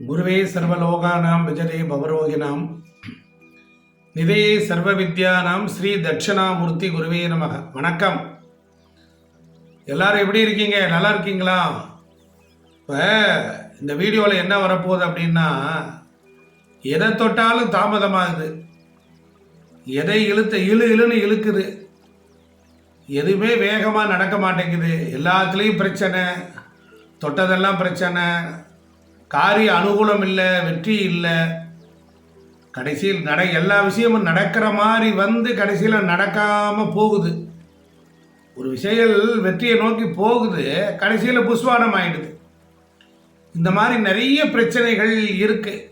குருவே சர்வலோகானாம் விஜதே பவரோகினாம். நிதையே சர்வ வித்யானாம் ஸ்ரீ தட்சிணாமூர்த்தி குருவே நமக. வணக்கம். எல்லாரும் எப்படி இருக்கீங்க? நல்லா இருக்கீங்களா? இப்போ இந்த வீடியோவில் என்ன வரப்போகுது அப்படின்னா எதை தொட்டாலும் தாமதமாகுது. எதை இழுத்த இழு இழுன்னு இழுக்குது. எதுவுமே வேகமாக நடக்க மாட்டேங்குது. எல்லாத்துலேயும் பிரச்சனை. தொட்டதெல்லாம் பிரச்சனை. காரிய அனுகூலம் இல்லை வெற்றி இல்லை. கடைசியில் நட எல்லா விஷயமும் நடக்கிற மாதிரி வந்து கடைசியில் நடக்காமல் போகுது. ஒரு விஷயம் வெற்றியை நோக்கி போகுது கடைசியில் புஷ்வானம் ஆயிடுது. இந்த மாதிரி நிறைய பிரச்சனைகள் இருக்குது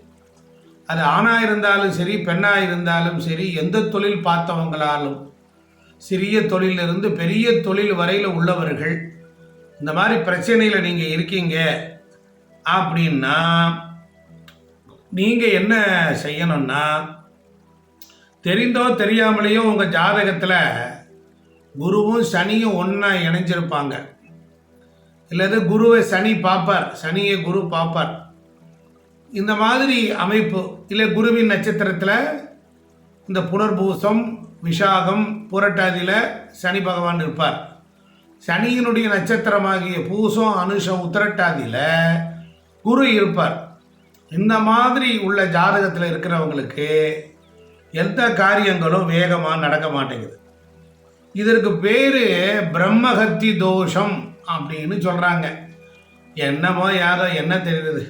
அது ஆணாக இருந்தாலும் சரி பெண்ணாக இருந்தாலும் சரி எந்த தொழில் பார்த்தவங்களாலும். சிறிய தொழிலிருந்து பெரிய தொழில் வரையில் உள்ளவர்கள். இந்த மாதிரி பிரச்சனையில் நீங்கள் இருக்கீங்க. அப்படின்னா நீங்கள் என்ன செய்யணும்னா தெரிந்தோ தெரியாமலேயோ உங்கள் ஜாதகத்தில் குருவும் சனியும் ஒன்றா இணைஞ்சிருப்பாங்க. இல்லது குருவை சனி பார்ப்பார் சனியை குரு பார்ப்பார். இந்த மாதிரி அமைப்பு இல்லை குருவின் நட்சத்திரத்தில் இந்த புனர்பூசம் விஷாகம் புரட்டாதியில் சனி பகவான் இருப்பார். சனியினுடைய நட்சத்திரமாகிய பூசம் அனுஷம் உத்திரட்டாதியில் குரு இருப்பார். இந்த மாதிரி உள்ள ஜாதகத்தில் இருக்கிறவங்களுக்கு எந்த காரியங்களும் வேகமாக நடக்க மாட்டேங்குது. இதற்கு பேர் பிரம்மஹத்தி தோஷம் அப்படின்னு சொல்கிறாங்க என்னமோ யாரோ என்ன தெரியுது?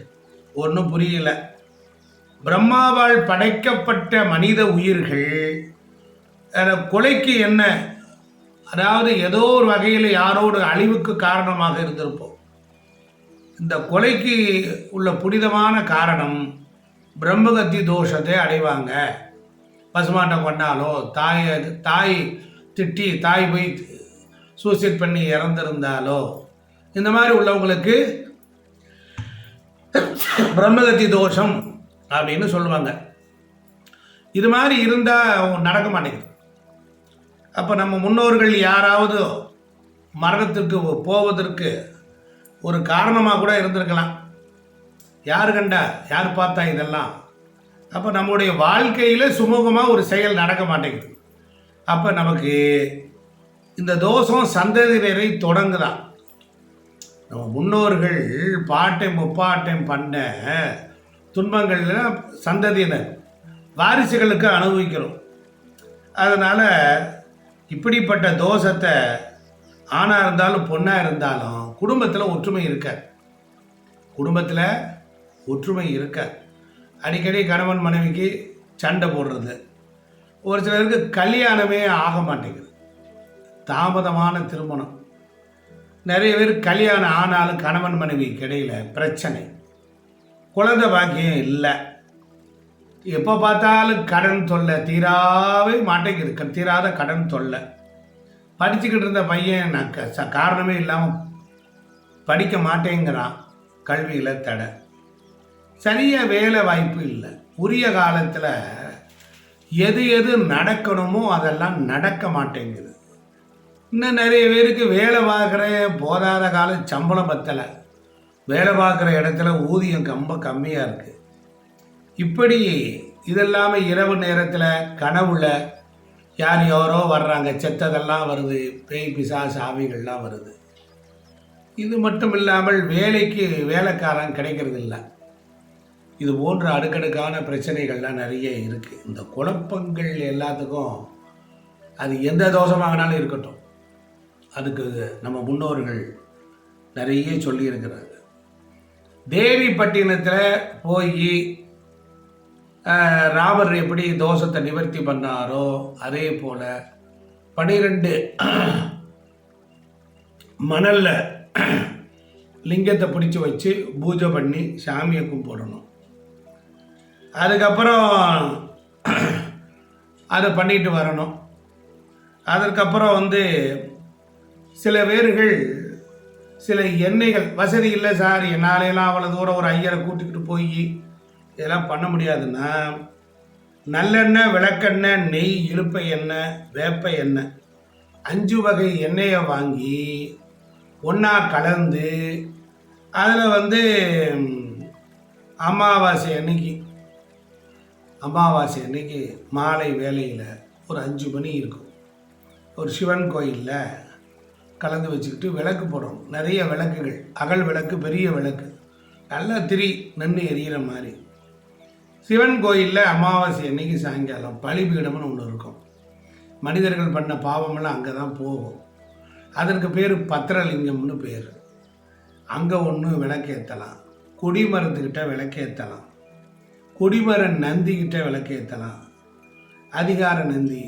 ஒன்றும் புரியல. பிரம்மாவால் படைக்கப்பட்ட மனித உயிர்கள் கொலைக்கு என்ன? அதாவது ஏதோ ஒரு வகையில் யாரோடு அழிவுக்கு காரணமாக இருந்திருப்போம். இந்த கொலைக்கு உள்ள புனிதமான காரணம் பிரம்மகத்தி தோஷத்தை அடைவாங்க. பசுமாட்டை கொண்டாலோ தாய் தாய் திட்டி தாய் போய் சூசைட் பண்ணி இறந்திருந்தாலோ இந்த மாதிரி உள்ளவங்களுக்கு பிரம்மகத்தி தோஷம் அப்படின்னு சொல்லுவாங்க. இது மாதிரி இருந்தால் நடக்க மாட்டேங்குது. அப்போ நம்ம முன்னோர்கள் யாராவது மரணத்திற்கு போவதற்கு ஒரு காரணமாக கூட இருந்திருக்கலாம். யார் கண்டா? யார் பார்த்தா இதெல்லாம்? அப்போ நம்முடைய வாழ்க்கையில் சுமூகமாக ஒரு செயல் நடக்க மாட்டேங்குது. அப்போ நமக்கு இந்த தோஷம் சந்ததியினரை தொடங்குதான் நம்ம முன்னோர்கள் பாட்டை முப்பாட்டம் பண்ண துன்பங்கள்ல சந்ததியினர் வாரிசுகளுக்கு அனுபவிக்கிறோம். அதனால் இப்படிப்பட்ட தோஷத்தை ஆணாக இருந்தாலும் பொண்ணாக இருந்தாலும் குடும்பத்தில் ஒற்றுமை இருக்க. குடும்பத்தில் ஒற்றுமை இருக்க. அடிக்கடி கணவன் மனைவிக்கு சண்டை போடுறது. ஒரு சிலருக்கு கல்யாணமே ஆக மாட்டேங்குது. தாமதமான திருமணம். நிறைய பேர் கல்யாணம் ஆனாலும் கணவன் மனைவிக்கு இடையில பிரச்சனை. குழந்தை பாக்கியம் இல்லை. எப்போ பார்த்தாலும் கடன் தொல்லை தீராவே மாட்டேங்குது. தீராத கடன் தொல்லை. படிச்சுக்கிட்டு இருந்த பையன் நான் க- ச- காரணமே இல்லாமல் படிக்க மாட்டேங்கிறான் கல்வியில் தடை. சரியாக வேலை வாய்ப்பு இல்லை. உரிய காலத்தில் எது எது நடக்கணுமோ அதெல்லாம் நடக்க மாட்டேங்குது. இன்னும் நிறைய பேருக்கு வேலை பார்க்குற போதாத காலம் சம்பளம் பத்தலை. வேலை பார்க்குற இடத்துல ஊதியம் ரொம்ப கம்மியாக இருக்குது இப்படி இதெல்லாமல் இரவு நேரத்தில் கனவுல யார் யாரோ வர்றாங்க. செத்ததெல்லாம் வருது. பேய் பிசா சாமிகள்லாம் வருது. இது மட்டும் இல்லாமல் வேலைக்கு வேலைக்காரன் கிடைக்கிறதில்ல. இது போன்ற அடுக்கடுக்கான பிரச்சனைகள்லாம் நிறைய இருக்குது இந்த குழப்பங்கள் எல்லாத்துக்கும் அது எந்த தோஷமாகனாலும் இருக்கட்டும். அதுக்கு நம்ம முன்னோர்கள் நிறைய சொல்லியிருக்கிறாங்க. தேவிப்பட்டினத்தில் போய் ராமர் எப்படி தோஷத்தை நிவர்த்தி பண்ணாரோ அதே போல் பனிரெண்டு மணலில் லிங்கத்தை பிடிச்சி வச்சு பூஜை பண்ணி சாமியை கும்பிடணும். அதுக்கப்புறம் அதை பண்ணிட்டு வரணும். அதற்கப்புறம் வந்து சில பேர்கள் சில எண்ணெய்கள் வசதி இல்லை சார். என்னாலையெல்லாம் அவ்வளோ தூரம் ஒரு ஐயரை கூட்டிக்கிட்டு போய் இதெல்லாம் பண்ண முடியாதுன்னா நல்லெண்ணெய் விளக்கெண்ணெய் நெய் இழுப்பை எண்ணெய் வேப்ப எண்ணெய் அஞ்சு வகை எண்ணெயை வாங்கி ஒன்றா கலந்து அதில் வந்து அமாவாசை அன்னைக்கு அமாவாசை அன்னைக்கு மாலை வேலையில் ஒரு அஞ்சு மணி இருக்கும். ஒரு சிவன் கோயிலில் கலந்து வச்சுக்கிட்டு விளக்கு போடணும் நிறைய விளக்குகள் அகல் விளக்கு பெரிய விளக்கு. நல்லா திரி நின்று எரியிற மாதிரி. சிவன் கோயிலில் அமாவாசை அன்னைக்கு சாயங்காலம் பலிபீடம்னு ஒன்று இருக்கும். மனிதர்கள் பண்ண பாவமெல்லாம் அங்கே தான் போகும். அதற்கு பேர் பத்திரலிங்கம்னு பேர். அங்கே ஒன்று விளக்கேற்றலாம் கொடிமரத்துக்கிட்ட விளக்கேற்றலாம் கொடிமர நந்திக்கிட்ட விளக்கேற்றலாம் அதிகார நந்தி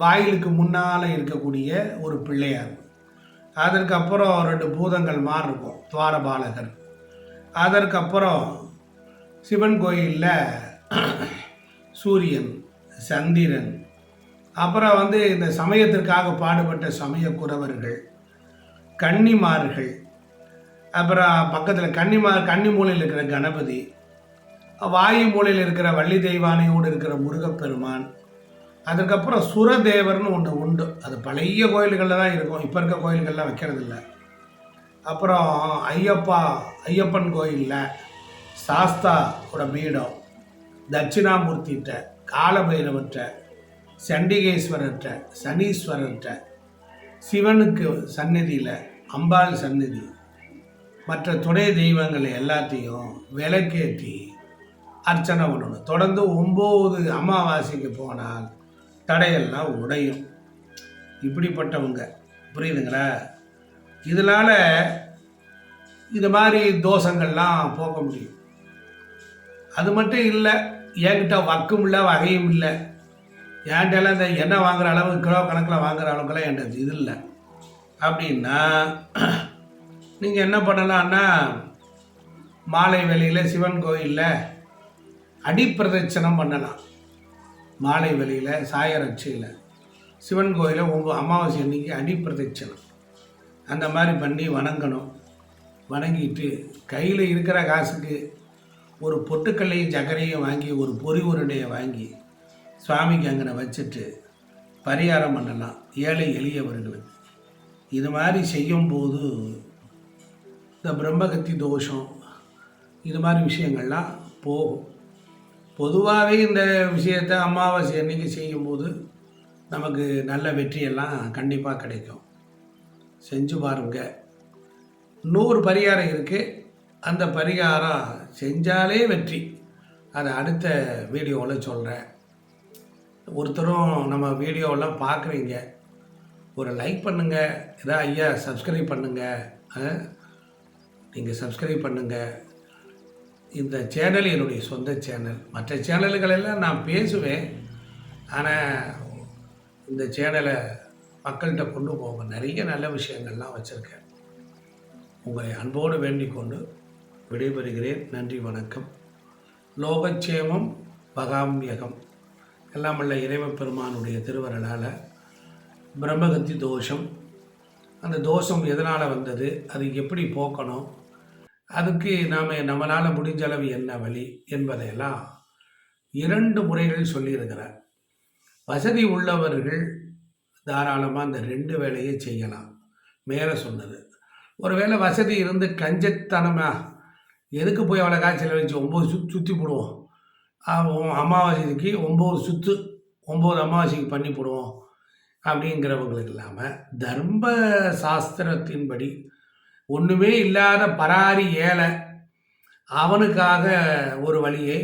வாயிலுக்கு முன்னால் இருக்கக்கூடிய ஒரு பிள்ளையார். அதற்கப்புறம் ரெண்டு பூதங்கள் மாதிரி இருக்கும் துவாரபாலகர். அதற்கப்புறம் சிவன் கோயிலில் சூரியன் சந்திரன் அப்புறம் வந்து இந்த சமயத்திற்காக பாடுபட்ட சமய குறவர்கள் கன்னிமார்கள் அப்புறம் பக்கத்தில் கன்னிமார் கன்னி மூலையில் இருக்கிற கணபதி வாயு மூலையில் இருக்கிற வள்ளி தெய்வானையோடு இருக்கிற முருகப்பெருமான் அதுக்கப்புறம் சுரதேவர்னு ஒன்று உண்டு. அது பழைய கோயில்களில் தான் இருக்கும். இப்போ இருக்க கோயில்கள்லாம் வைக்கிறது இல்லை அப்புறம் ஐயப்பா ஐயப்பன் கோயிலில் சாஸ்தாவோட பீடம் தட்சிணாமூர்த்திகிட்ட காலபைரவற்ற சண்டிகேஸ்வரர்கிட்ட சனீஸ்வரர்கிட்ட சிவனுக்கு சந்நிதியில் அம்பாள் சந்நிதி. மற்ற துணை தெய்வங்கள் எல்லாத்தையும் விளக்கேற்றி அர்ச்சனை பண்ணணும். தொடர்ந்து ஒம்பது அமாவாசைக்கு போனால் தடையெல்லாம் உடையும். இப்படிப்பட்டவங்க. புரியுதுங்களா? இதனால் இது மாதிரி தோஷங்கள்லாம் போக முடியும். அது மட்டும் இல்லை என்கிட்ட வக்கும் இல்லை வகையும் இல்லை. என்கிட்டலாம் இந்த எண்ணெய் வாங்குற அளவு கிலோ கணக்கில் வாங்குற அளவுக்குலாம் என்கிட்ட இது இல்லை. அப்படின்னா நீங்கள் என்ன பண்ணலான்னா மாலை வேலையில் சிவன் கோயிலில் அடிப்பிரதட்சணம் பண்ணலாம். மாலை வேலையில் சாயரட்சியில். சிவன் கோயிலில் உங்கள் அமாவாசை அன்னைக்கு அடிப்பிரதட்சணம். அந்த மாதிரி பண்ணி வணங்கணும். வணங்கிட்டு கையில் இருக்கிற காசுக்கு ஒரு பொட்டுக்கல்லையும் சக்கரையும் வாங்கி ஒரு பொறி உருண்டையை வாங்கி சுவாமிக்கு அங்கே வச்சுட்டு பரிகாரம் பண்ணலாம். ஏழை எளியவர்களுக்கு. இது மாதிரி செய்யும்போது இந்த பிரம்மகத்தி தோஷம் இது மாதிரி விஷயங்கள்லாம் போகும். பொதுவாகவே இந்த விஷயத்தை அமாவாசை அன்னைக்கு செய்யும்போது நமக்கு நல்ல வெற்றியெல்லாம் கண்டிப்பாக கிடைக்கும். செஞ்சு பாருங்க. நூறு பரிகாரம் இருக்குது அந்த பரிகாரம் செஞ்சாலே வெற்றி. அதை அடுத்த வீடியோவில் சொல்கிறேன் ஒருத்தரும் நம்ம வீடியோவெல்லாம் பார்க்குறீங்க. ஒரு லைக் பண்ணுங்கள் ஏதா ஐயா சப்ஸ்கிரைப் பண்ணுங்கள் நீங்கள் சப்ஸ்கிரைப் பண்ணுங்கள் இந்த சேனல் என்னுடைய சொந்த சேனல் மற்ற சேனல்களெல்லாம் நான் பேசுவேன். ஆனால் இந்த சேனலை மக்கள்கிட்ட கொண்டு போங்க. நிறைய நல்ல விஷயங்கள்லாம் வச்சுருக்கேன். உங்களை அன்போடு வேண்டிக் கொண்டு விடைபெறுகிறேன். நன்றி வணக்கம். லோகச்சேமம் பகாமியகம் எல்லாம் உள்ள இறைவப் பெருமானுடைய திருவருளால் பிரம்மகத்தி தோஷம். அந்த தோஷம் எதனால் வந்தது? அது எப்படி போக்கணும்? அதுக்கு நாம் நம்மளால் முடிஞ்ச அளவு என்ன வழி என்பதையெல்லாம் இரண்டு முறைகளில் சொல்லியிருக்கிறார். வசதி உள்ளவர்கள் தாராளமாக அந்த ரெண்டு வேலையை செய்யலாம். மேலே சொன்னது. ஒருவேளை வசதி இருந்து கஞ்சத்தனமாக எதுக்கு போய் அவ்வளோ காய்ச்சல் வச்சு ஒம்பது சு சுற்றி போடுவோம்? அமாவாசைக்கு ஒம்பது சுற்று ஒம்பது அமாவாசைக்கு பண்ணி போடுவோம் அப்படிங்கிறவங்களுக்கு இல்லாமல் தர்ம சாஸ்திரத்தின்படி ஒன்றுமே இல்லாத பராரி ஏழை அவனுக்காக ஒரு வழியை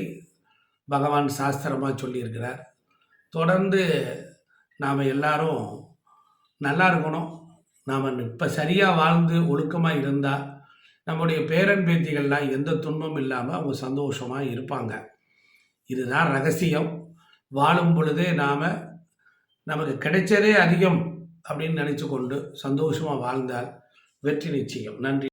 பகவான் சாஸ்திரமாக சொல்லியிருக்கிறார். தொடர்ந்து நாம் எல்லாரும் நல்லா இருக்கணும். நாம் இப்போ சரியாக வாழ்ந்து ஒழுக்கமாக இருந்தால் நம்முடைய பேரன் பேத்திகள்லாம் எந்த துன்பமும் இல்லாமல் அவங்க சந்தோஷமாக இருப்பாங்க. இதுதான் ரகசியம். வாழும் பொழுதே நாம் நமக்கு கிடைச்சதே அதிகம் அப்படின்னு நினச்சி கொண்டு சந்தோஷமாக வாழ்ந்தால் வெற்றி நிச்சயம். நன்றி.